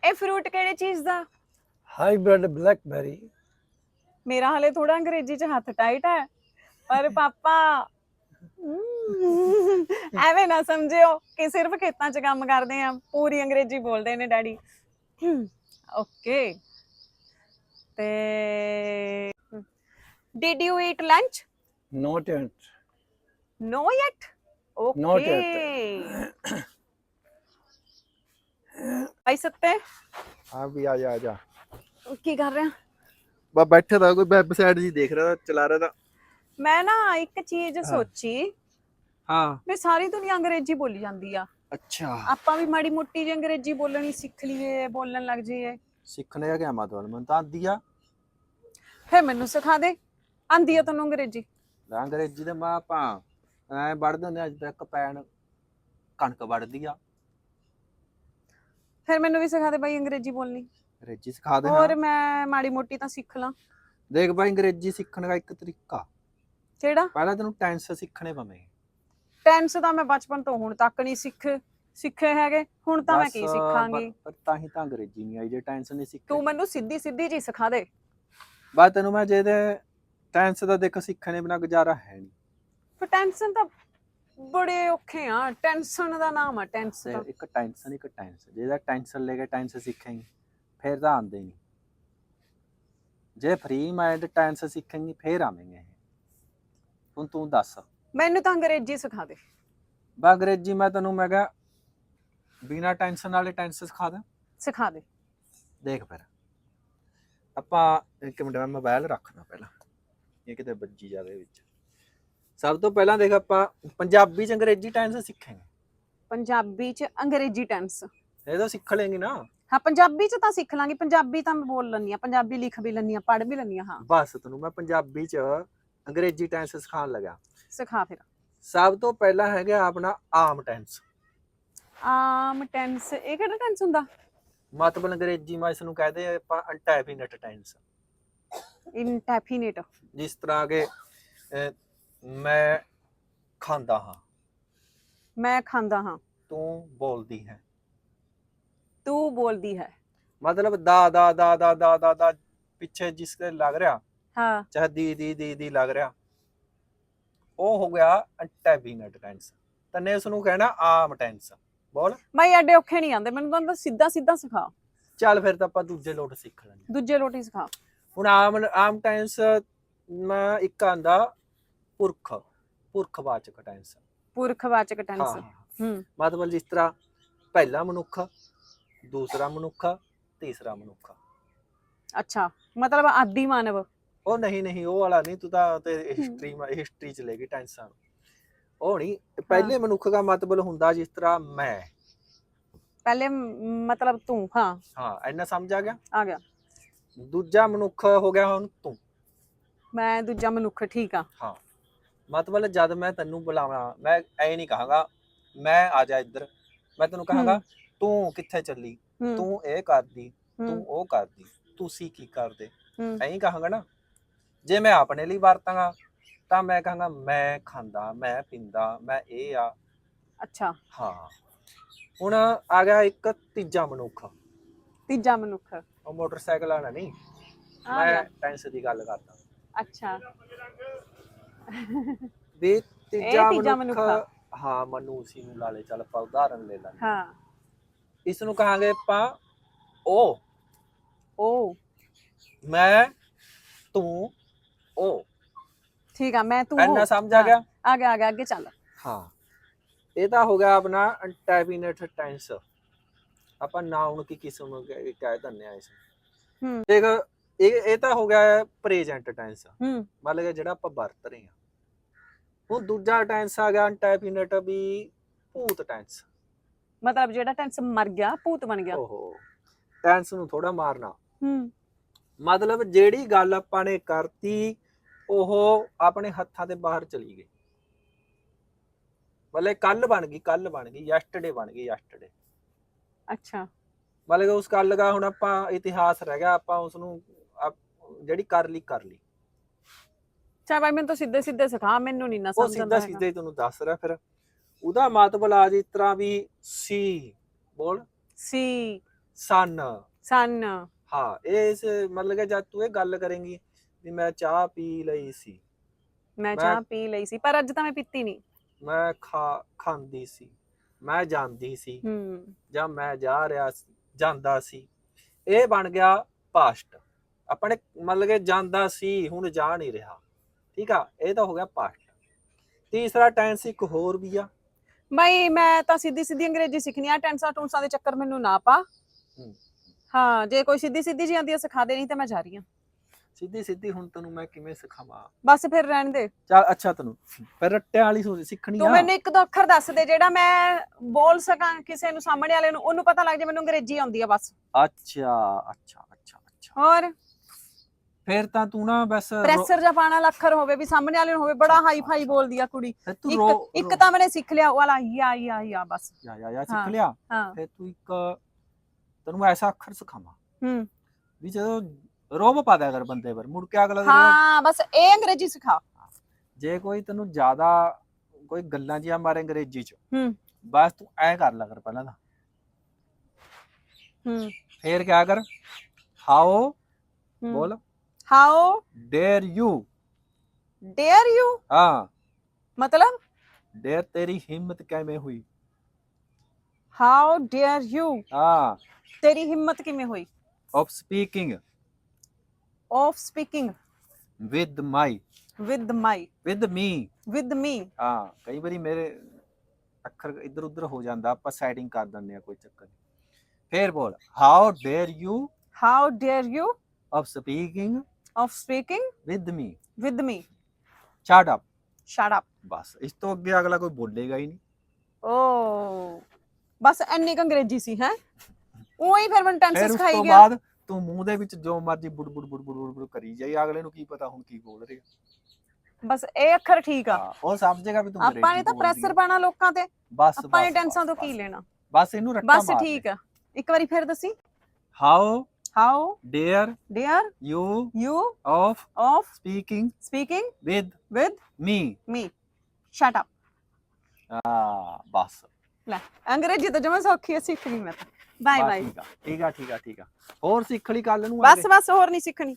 ਇਹ ਫਰੂਟ ਕਿਹੜੇ ਚੀਜ਼ ਦਾ Hybrid blackberry. ਮੇਰਾ ਹਲੇ ਥੋੜਾ ਅੰਗਰੇਜ਼ੀ 'ਚ ਹੱਥ ਟਾਈਟ ਹੈ ਪਰ *laughs* ਪਾਪਾ ਐਵੇਂ ਨਾ ਸਮਝਿਓ ਕਿ ਸਿਰਫ ਖੇਤਾਂ 'ਚ ਕੰਮ ਕਰਦੇ ਆ ਪੂਰੀ ਅੰਗਰੇਜ਼ੀ ਬੋਲਦੇ ਨੇ ਡੈਡੀ। ਓਕੇ। ਤੇ did you eat lunch not yet no yet okay I ਸਕਤੇ ਹਾਂ ਵੀ ਆ ਜਾ ਜਾ ਕੀ ਕਰ ਰਹੇ? ਆ ਬਾ ਬੈਠਾ ਦਾ ਕੋਈ ਵੈਬਸਾਈਟ ਜੀ ਦੇਖ ਰਿਹਾ ਤਾ ਚਲਾ ਰਿਹਾ ਤਾ। ਮੈਂ ਨਾ ਇੱਕ ਚੀਜ਼ ਸੋਚੀ। ਹਾਂ। ਵੀ ਸਾਰੀ ਦੁਨੀਆ ਅੰਗਰੇਜ਼ੀ ਬੋਲੀ ਜਾਂਦੀ ਆ। ਅੱਛਾ। ਆਪਾਂ ਵੀ ਮਾੜੀ ਮੋਟੀ ਜਿਹੀ ਅੰਗਰੇਜ਼ੀ ਬੋਲਣੀ ਸਿੱਖ ਲਈਏ ਬੋਲਣ ਲੱਗ ਜਾਈਏ। ਸਿੱਖਣੇ ਆ ਗਿਆ ਮਾਤਵਲ ਮੈਂ ਤਾਂ ਆਂਦੀ ਆ। ਫੇ ਮੈਨੂੰ ਸਿਖਾ ਦੇ। ਆਂਦੀ ਆ ਤੈਨੂੰ ਅੰਗਰੇਜ਼ੀ। ਲੈ ਅੰਗਰੇਜ਼ੀ ਦੇ ਮਾਂ ਆਪਾਂ ਐ ਵੜ ਦਿੰਦੇ ਅੱਜ ਤੱਕ ਪੈਣ ਕਣਕ ਵੜਦੀ ਆ। ਫਿਰ ਮੈਨੂੰ ਵੀ ਸਿਖਾ ਦੇ ਬਾਈ ਅੰਗਰੇਜ਼ੀ ਬੋਲਣੀ। ਅੰਗਰੇਜ਼ੀ ਸਿਖਾ ਦੇ ਹੋਰ ਮੈਂ ਮਾੜੀ ਮੋਟੀ ਤਾਂ ਸਿੱਖ ਲਾਂ। ਦੇਖ ਬਾਈ ਅੰਗਰੇਜ਼ੀ ਸਿੱਖਣ ਦਾ ਇੱਕ ਤਰੀਕਾ। ਕਿਹੜਾ? ਪਹਿਲਾਂ ਤੈਨੂੰ ਟੈਂਸ ਸਿੱਖਣੇ ਪਵੇਂ। ਟੈਂਸ ਤਾਂ ਮੈਂ ਬਚਪਨ ਤੋਂ ਹੁਣ ਤੱਕ ਨਹੀਂ ਸਿੱਖ ਸਿੱਖੇ ਹੈਗੇ। ਹੁਣ ਤਾਂ ਮੈਂ ਕੀ ਬਸ, ਸਿੱਖਾਂਗੀ? ਪਰ- ਤਾਂ ਹੀ ਤਾਂ ਅੰਗਰੇਜ਼ੀ ਨਹੀਂ ਆਈ ਜੇ ਟੈਂਸ ਨਹੀਂ ਸਿੱਖੀ। ਤੂੰ ਮੈਨੂੰ ਸਿੱਧੀ ਸਿੱਧੀ ਜੀ ਸਿਖਾ ਦੇ। ਬਾਅਦ ਤੈਨੂੰ ਮੈਂ ਜੇ ਤੇ ਟੈਂਸ ਦਾ ਦੇਖ ਸਿੱਖਣੇ ਬਿਨਾ ਗੁਜ਼ਾਰਾ ਹੈ ਨਹੀਂ। ਪਰ ਟੈਂਸ਼ਨ ਤਾਂ ਬੜੇ ਔਖੇ ਆ। ਟੈਂਸ਼ਨ ਦਾ ਨਾਮ ਆ ਟੈਂਸ਼ਨ ਤੇ ਇੱਕ ਟੈਂਸ਼ਨ ਇੱਕ ਟੈਂਸ ਜਿਹਦਾ ਟੈਂਸ਼ਨ ਲੈ ਕੇ ਟੈਂਸ ਸਿੱਖੇਂਗੀ। ਫਿਰ ਤਾਂ ਆਉਂਦੇ ਨਹੀਂ। ਜੇ ਫ੍ਰੀ ਮਾਈਂਡ ਟੈਂਸ ਸਿੱਖੇਂਗੀ ਫਿਰ ਆਵੇਂਗੇ ਹੁਣ ਤੂੰ ਦੱਸ। ਮੈਨੂੰ ਤਾਂ ਅੰਗਰੇਜ਼ੀ ਸਿਖਾ ਦੇ। ਬਾ ਅੰਗਰੇਜ਼ੀ ਮੈਂ ਤੈਨੂੰ ਮੈਂ ਕਿਹਾ ਬਿਨਾ ਟੈਨਸ਼ਨ ਵਾਲੇ ਟੈਂਸ ਸਿਖਾ ਦਾਂ। ਸਿਖਾ ਦੇ। ਦੇਖ ਫਿਰ। ਆਪਾਂ ਇੱਕ ਮਿੰਟ ਮੈਂ ਮੋਬਾਈਲ ਰੱਖਣਾ ਪਹਿਲਾਂ। ਇਹ ਕਿਤੇ ਵੱਜੀ ਜਾਵੇ ਵਿੱਚ। ਸਭ ਤੋਂ ਪਹਿਲਾਂ ਦੇਖ ਆਪਾਂ ਪੰਜਾਬੀ ਚ ਅੰਗਰੇਜ਼ੀ ਟੈਂਸ ਸਿੱਖਾਂਗੇ। ਪੰਜਾਬੀ ਚ ਅੰਗਰੇਜ਼ੀ ਟੈਂਸ ਇਹ ਤਾਂ ਸਿੱਖ ਲੇਂਗੇ ਨਾ। ਹਾਂ ਪੰਜਾਬੀ ਚ ਤਾਂ ਸਿੱਖ ਲਾਂਗੀ ਪੰਜਾਬੀ ਤਾਂ ਮੈਂ ਬੋਲ ਲੈਂਦੀ ਆ ਪੰਜਾਬੀ ਲਿਖ ਵੀ ਲੈਂਦੀ ਆ ਪੜ੍ਹ ਵੀ ਲੈਂਦੀ ਆ ਹਾਂ। ਬਸ ਤੈਨੂੰ ਮੈਂ ਪੰਜਾਬੀ ਚ ਅੰਗਰੇਜ਼ੀ ਟੈਂਸ ਸਿਖਾਉਣ ਲੱਗਾ ਸਿਖਾ ਫਿਰ। ਸਭ ਤੋਂ ਪਹਿਲਾਂ ਹੈਗਾ ਆਪਣਾ ਆਮ ਟੈਂਸ ਆਮ ਟੈਂਸ ਇਹ ਕਿਹੜਾ ਟੈਂਸ ਹੁੰਦਾ? ਮਤਲਬ ਅੰਗਰੇਜ਼ੀ ਮੈਂ ਇਸ ਨੂੰ ਕਹਦੇ ਆ ਆਪਾਂ ਅਨਟੈਫੀਨਿਟ ਟੈਂਸ ਇਨਡੈਫੀਨਿਟ ਜਿਸ ਤਰ੍ਹਾਂ ਕਿ ਅਹ, ਮੈਂ ਖਾਂਦਾ ਹਾਂ। ਮੈਂ ਖਾਂਦਾ ਹਾਂ। ਤੂੰ ਬੋਲਦੀ ਹੈ। ਤੂੰ ਬੋਲਦੀ ਹੈ। ਮਤਲਬ ਦਾ ਦਾ ਦਾ ਦਾ ਦਾ ਦਾ ਦਾ ਪਿੱਛੇ ਜਿਸ ਦੇ ਲੱਗ ਰਿਹਾ ਹਾਂ। ਚਾਹੇ ਦੀ ਦੀ ਦੀ ਦੀ ਲੱਗ ਰਿਹਾ। ਉਹ ਹੋ ਗਿਆ ਅਨਟੈਫੀਨਿਟ ਟੈਂਸ ਤਨੇ ਉਸ ਨੂੰ ਕਹਿਣਾ ਆਮ ਟੈਂਸ ਬੋਲ। ਬਾਈ ਐਡੇ ਔਖੇ ਨਹੀਂ ਆਉਂਦੇ। ਮੈਨੂੰ ਤਾਂ ਸਿੱਧਾ ਸਿੱਧਾ ਸਿਖਾ। ਚੱਲ ਫਿਰ ਤਾਂ ਆਪਾਂ ਦੂਜੇ ਲੋਟ ਸਿੱਖ ਲੈਂਦੇ ਦੂਜੇ ਰੋਟੀ ਸਿਖਾ। ਹੁਣ ਆਮ ਆਮ ਟੈਂਸ ਮੈਂ ਇੱਕ ਆਂਦਾ ਪੁਰਖ। ਪੁਰਖਵਾਚਕ ਟੈਂਸ ਪੁਰਖਵਾਚਕ ਟੈਂਸ ਹਾਂ। ਹੂੰ। ਮਤਲਬ ਜਿਸ ਤਰ੍ਹਾਂ ਪਹਿਲਾ ਮਨੁੱਖ ਦੂਸਰਾ ਮਨੁੱਖ ਤੀਸਰਾ ਮਨੁੱਖ। ਅੱਛਾ ਮਤਲਬ ਆਦੀ ਮਾਨਵ। ਉਹ ਨਹੀਂ ਨਹੀਂ ਉਹ ਵਾਲਾ ਨਹੀਂ ਤੂੰ ਤਾਂ ਤੇ ਹਿਸਟਰੀ ਹਿਸਟਰੀ ਚ ਲੈ ਗਈ ਟੈਂਸਾਂ ਨੂੰ। ਉਹ ਨਹੀਂ ਪਹਿਲੇ ਮਨੁੱਖ ਦਾ ਮਤਲਬ ਹੁੰਦਾ ਜਿਸ ਤਰ੍ਹਾਂ ਮੈਂ। ਪਹਿਲੇ ਮ- ਮਤਲਬ ਤੂੰ ਹਾਂ। ਹਾਂ ਇੰਨਾ ਸਮਝ ਆ ਗਿਆ? ਆ ਗਿਆ। ਦੂਜਾ ਮਨੁੱਖ ਹੋ ਗਿਆ ਹੁਣ ਤੂੰ। ਮੈਂ ਦੂਜਾ ਮਨੁੱਖ ਠੀਕ ਆ। ਹਾਂ। ਮਤਲਬ ਜਦ ਮੈਂ ਤੈਨੂੰ ਬੁਲਾਵਾਂ ਮੈਂ ਐ ਨਹੀਂ ਕਹਾਂਗਾ ਮੈਂ ਆ ਜਾ ਇੱਧਰ। ਮੈਂ ਤੈਨੂੰ ਕਹਾਂਗਾ ਤੂੰ ਕਿੱਥੇ ਚੱਲੀ? ਹੂੰ। ਤੂੰ ਇਹ ਕਰਦੀ ਤੂੰ ਉਹ ਕਰਦੀ ਤੁਸੀਂ ਕੀ ਕਰਦੇ? ਹੂੰ। ਐਂ ਕਹਾਂਗਾ ਨਾ ਜੇ ਮੈਂ ਆਪਣੇ ਲਈ ਵਰਤਾਂਗਾ ਤਾਂ ਮੈਂ ਕਹਾਂਗਾ ਮੈਂ ਖਾਂਦਾ ਮੈਂ ਪੀਂਦਾ ਮੈਂ ਇਹ ਆ। ਅੱਛਾ। ਹਾਂ। ਹੁਣ ਆ ਗਿਆ ਇੱਕ ਤੀਜਾ ਮਨੁੱਖ। ਤੀਜਾ ਮਨੁੱਖ। ਉਹ ਮੋਟਰਸਾਈਕਲ ਵਾਲਾ ਨਹੀਂ ਆ ਮੈਂ ਗਿਆ। ਟੈਂਸ ਦੀ ਗੱਲ ਕਰਦਾ। ਅੱਛਾ। ਵੀ ਤੀਜਾ ਤੀਜਾ ਮਨੁੱਖ ਮਨੁੱਖ ਹਾਂ ਮਨੂ ਸੀ ਨੂੰ ਲਾ ਲੈ ਚੱਲ ਆਪਾਂ ਉਦਾਹਰਨ ਲੈ ਲਾਂਗੇ ਹਾਂ। ਇਸ ਨੂੰ ਕਹਾਂਗੇ ਆਪਾਂ ਉਹ ਉਹ ਮੈਂ ਤੂੰ ਉਹ ਠੀਕ ਆ ਮੈਂ ਤੂੰ ਇੰਨਾ ਉਹ। ਸਮਝ ਆ ਗਿਆ? ਆ ਗਿਆ ਆ ਗਿਆ ਅੱਗੇ ਚੱਲ। ਹਾਂ। ਇਹ ਤਾਂ ਹੋ ਗਿਆ ਆਪਣਾ ਅਨਟੈਬਿਨਟ ਟੈਂਸ। ਆਪਾਂ ਨਾਉਨ ਕੀ ਕਿਸਮ ਨੂੰ ਕਹਿ ਕਹਿ ਦਿੰਦੇ ਆ ਇਸ। ਹੂੰ। ਦੇਖ ਇਹ ਇਹ ਤਾਂ ਹੋ ਗਿਆ ਪ੍ਰੈਜ਼ੈਂਟ ਟੈਂਸ। ਹੂੰ। ਮਤਲਬ ਕਿ ਜਿਹੜਾ ਆਪਾਂ ਵਰਤ ਰਹੇ ਹਾਂ ਹੁਣ ਦੂਜਾ ਟੈਂਸ ਆ ਗਿਆ ਅਨਟੈਬਿਨਟ ਵੀ ਭੂਤ ਟੈਂਸ। ਮਤਲਬ ਜਿਹੜਾ ਟੈਂਸ ਮਰ ਗਿਆ ਭੂਤ ਬਣ ਗਿਆ। ਓਹੋ ਟੈਂਸ ਨੂੰ ਥੋੜਾ ਮਾਰਨਾ। ਹੂੰ। ਮਤਲਬ ਜਿਹੜੀ ਗੱਲ ਆਪਾਂ ਨੇ ਕਰਤੀ ਉਹ ਆਪਣੇ ਹੱਥਾਂ ਦੇ ਬਾਹਰ ਚਲੀ ਗਈ। ਮਤਲਬ ਕੱਲ ਬਣ ਗਈ ਕੱਲ ਬਣ ਗਈ ਯੈਸਟਰਡੇ ਬਣ ਗਈ ਯੈਸਟਰਡੇ ਅੱਛਾ। ਮਤਲਬ ਉਸ ਗੱਲ ਦਾ ਹੁਣ ਆਪਾਂ ਇਤਿਹਾਸ ਰਹਿ ਗਿਆ ਆਪਾਂ ਉਸ ਨੂੰ ਜਿਹੜੀ ਕਰ ਲਈ ਕਰ ਲਈ। ਚਾ ਬਾਈ ਮੈਨੂੰ ਤਾਂ ਸਿੱਧੇ ਸਿੱਧੇ ਸਿਖਾ ਮੈਨੂੰ ਨਹੀਂ ਨਾ ਉਹ ਸਮਝ ਸਿੱਧਾ ਆਉਂਦਾ ਸਿੱਧਾ ਹੀ ਤੁਹਾਨੂੰ ਦੱਸ ਰਿਹਾ ਫਿਰ। ਉਹਦਾ ਮਤਲਬ ਆ ਜਿਸ ਤਰ੍ਹਾਂ ਵੀ ਸੀ ਬੋਲ। ਸੀ। ਸਨ। ਸਨ। ਹਾਂ ਇਹ ਇਸ ਮਤਲਬ ਕਿ ਜਦ ਤੂੰ ਇਹ ਗੱਲ ਕਰੇਂਗੀ ਵੀ ਮੈਂ ਚਾਹ ਪੀ ਲਈ ਸੀ। ਮੈਂ ਚਾਹ ਪੀ ਲਈ ਸੀ ਪਰ ਅੱਜ ਤਾਂ ਮੈਂ ਪੀਤੀ ਨਹੀਂ। ਮੈਂ ਖਾ ਖਾਂਦੀ ਸੀ। ਮੈਂ ਜਾਂਦੀ ਸੀ। ਹੂੰ। ਜਾਂ ਮੈਂ ਜਾ ਰਿਹਾ ਸੀ ਜਾਂਦਾ ਸੀ। ਇਹ ਬਣ ਗਿਆ ਪਾਸਟ। ਆਪਣੇ ਮਤਲਬ ਕਿ ਜਾਂਦਾ ਸੀ ਹੁਣ ਜਾ ਨਹੀਂ ਰਿਹਾ। ਠੀਕ ਆ ਇਹ ਤਾਂ ਹੋ ਗਿਆ ਪਾਸਟ। ਤੀਸਰਾ ਟੈਂਸ ਇੱਕ ਹੋਰ ਵੀ ਆ। ਬਾਈ ਮੈਂ ਤਾਂ ਸਿੱਧੀ ਸਿੱਧੀ ਅੰਗਰੇਜ਼ੀ ਸਿੱਖਣੀ ਆ ਟੈਂਸਾਂ ਟੂੰਸਾਂ ਦੇ ਚੱਕਰ ਮੈਨੂੰ ਨਾ ਪਾ। ਹੂੰ। ਜੇ ਕੋਈ ਸਿੱਧੀ ਸਿੱਧੀ ਜੀ ਆਂਦੀ ਆ ਸਿਖਾ ਦੇ ਨਹੀਂ ਤੇ ਮੈਂ ਜਾ ਰਹੀ ਹਾਂ ਸਿੱਧੀ ਸਿੱਧੀ ਹੁਣ ਤੈਨੂੰ ਮੈਂ ਕਿਵੇਂ ਸਿਖਾਵਾਂ? ਬਸ ਫਿਰ ਰਹਿਣ ਦੇ। ਚੱਲ ਅੱਛਾ ਤੈਨੂੰ। ਫਿਰ ਰੱਟਿਆਂ ਵਾਲੀ ਸੋਚ ਸਿੱਖਣੀ ਤੂੰ ਆ। ਮੈਨੂੰ ਇੱਕ ਦੋ ਅੱਖਰ ਦੱਸ ਦੇ ਜਿਹੜਾ ਮੈਂ ਬੋਲ ਸਕਾਂ ਕਿਸੇ ਨੂੰ ਸਾਹਮਣੇ ਵਾਲੇ ਨੂੰ ਉਹਨੂੰ ਪਤਾ ਲੱਗ ਜਾ ਮੈਨੂੰ ਅੰਗਰੇਜ਼ੀ ਆਉਂਦੀ ਆ ਬਸ। ਅੱਛਾ ਅੱਛਾ ਅੱਛਾ ਅੱਛਾ। ਹੋਰ? ਫਿਰ ਤਾਂ ਤੂੰ ਨਾ ਬਸ ਪ੍ਰੈਸ਼ਰ ਜਾਂ ਪਾਣਾ ਅੱਖਰ ਹੋਵੇ ਵੀ ਸਾਹਮਣੇ ਵਾਲੇ ਨੂੰ ਹੋਵੇ ਬੜਾ ਹਾਈ ਫਾਈ ਬੋਲਦੀ ਆ ਕੁੜੀ। ਇੱਕ ਇੱਕ ਤਾਂ ਮੈਨੇ ਸਿੱਖ ਲਿਆ ਵਾਲਾ ਯਾ ਯਾ ਯਾ ਬਸ। ਯਾ ਯਾ। ਸਿੱਖ ਲਿਆ। ਫਿਰ ਤੂੰ ਇੱਕ ਤੈਨੂੰ ਐਸਾ ਅੱਖਰ ਸਿਖਾਵਾਂ ਹੂੰ। ਵੀ ਜਦੋਂ ਰੋਬ ਪਾ ਦਿਆ ਕਰ ਬੰਦੇ ਪਰ ਮੁੜ ਕੇ ਅਗਲਾ ਹਾਂ ਬਸ ਇਹ ਅੰਗਰੇਜ਼ੀ ਸਿਖਾ। ਜੇ ਕੋਈ ਤੈਨੂੰ ਜ਼ਿਆਦਾ ਕੋਈ ਗੱਲਾਂ ਜੀਆਂ ਮਾਰੇ ਅੰਗਰੇਜ਼ੀ ਚ ਹੂੰ। ਬਸ ਤੂੰ ਐ ਕਰ ਲਿਆ ਕਰ ਪਹਿਲਾਂ ਤਾਂ। ਹੂੰ। ਫੇਰ ਕਿਆ ਕਰ? ਹਾਓ ਬੋਲ। How dare you dare you ਹਾਂ ਮਤਲਬ ਡੇਅਰ ਤੇਰੀ ਹਿੰਮਤ ਕਿਵੇਂ ਹੋਈ ਹਾਊ ਡੇਅਰ ਯੂ ਹਾਂ ਤੇਰੀ ਹਿੰਮਤ ਕਿਵੇਂ ਹੋਈ of speaking of speaking with my with my with me with me ਹਾਂ ਕਈ ਵਾਰੀ ਮੇਰੇ ਅੱਖਰ ਇੱਧਰ ਉੱਧਰ ਹੋ ਜਾਂਦਾ ਆਪਾਂ ਸੈਟਿੰਗ ਕਰ ਦਿੰਦੇ ਆ ਕੋਈ ਚੱਕਰ ਨਹੀਂ ਫੇਰ ਬੋਲ how dare you how dare you of speaking. Of speaking with me. With me shut up. Shut up ਬਸ ਇਸ ਤੋਂ ਅੱਗੇ ਅਗਲਾ ਕੋਈ ਬੋਲੇਗਾ ਹੀ ਨਹੀਂ ਓ ਬਸ ਇੰਨੀ ਕੁ ਅੰਗਰੇਜ਼ੀ ਸੀ ਹੈ ਉਹੀ ਫਿਰ ਮੈਨੂੰ ਫਿਰ ਟੈਂਸ ਉਸ ਸਿਖਾਈ ਤੋਂ ਗਿਆ ਬਾਅਦ ਤੂੰ ਮੂੰਹ ਦੇ ਵਿੱਚ ਜੋ ਮਰਜ਼ੀ ਬੁੜ ਬੁੜ ਬੁੜ ਬੁੜ ਬੁੜ ਕਰੀ ਜਾਈ ਅਗਲੇ ਨੂੰ ਕੀ ਪਤਾ ਹੁਣ ਕੀ ਬੋਲ ਰਿਹਾ ਬਸ ਇਹ ਅੱਖਰ ਠੀਕ ਆ ਉਹ ਸਮਝੇਗਾ ਵੀ ਤੂੰ ਆਪਾਂ ਨੇ ਤਾਂ ਪ੍ਰੈਸ਼ਰ। ਪਾਣਾ ਲੋਕਾਂ ਤੇ ਬਸ ਆਪਾਂ ਨੇ ਟੈਂਸਾਂ ਤੋਂ ਕੀ। ਲੈਣਾ ਬਸ ਇਹਨੂੰ ਰੱਟਾ ਬਸ ਠੀਕ ਆ ਇੱਕ ਵਾਰੀ ਫਿਰ ਦੱਸੀ how how dare dear you you of of speaking speaking with with me me shut up ਆ ਬਸ ਲੈ ਅੰਗਰੇਜ਼ੀ ਤਾਂ ਜਮਾ ਸੌਖੀ ਆ ਸਿੱਖ ਲਈ ਮੈਂ ਤਾਂ। ਬਾਏ ਬਸ ਬਾਏ ਠੀਕ ਆ ਠੀਕ ਆ ਠੀਕ ਆ। ਠੀਕ ਆ ਹੋਰ ਸਿੱਖ ਲਈ ਕੱਲ ਨੂੰ ਬਸ ਬਸ ਹੋਰ ਨਹੀਂ ਸਿੱਖਣੀ।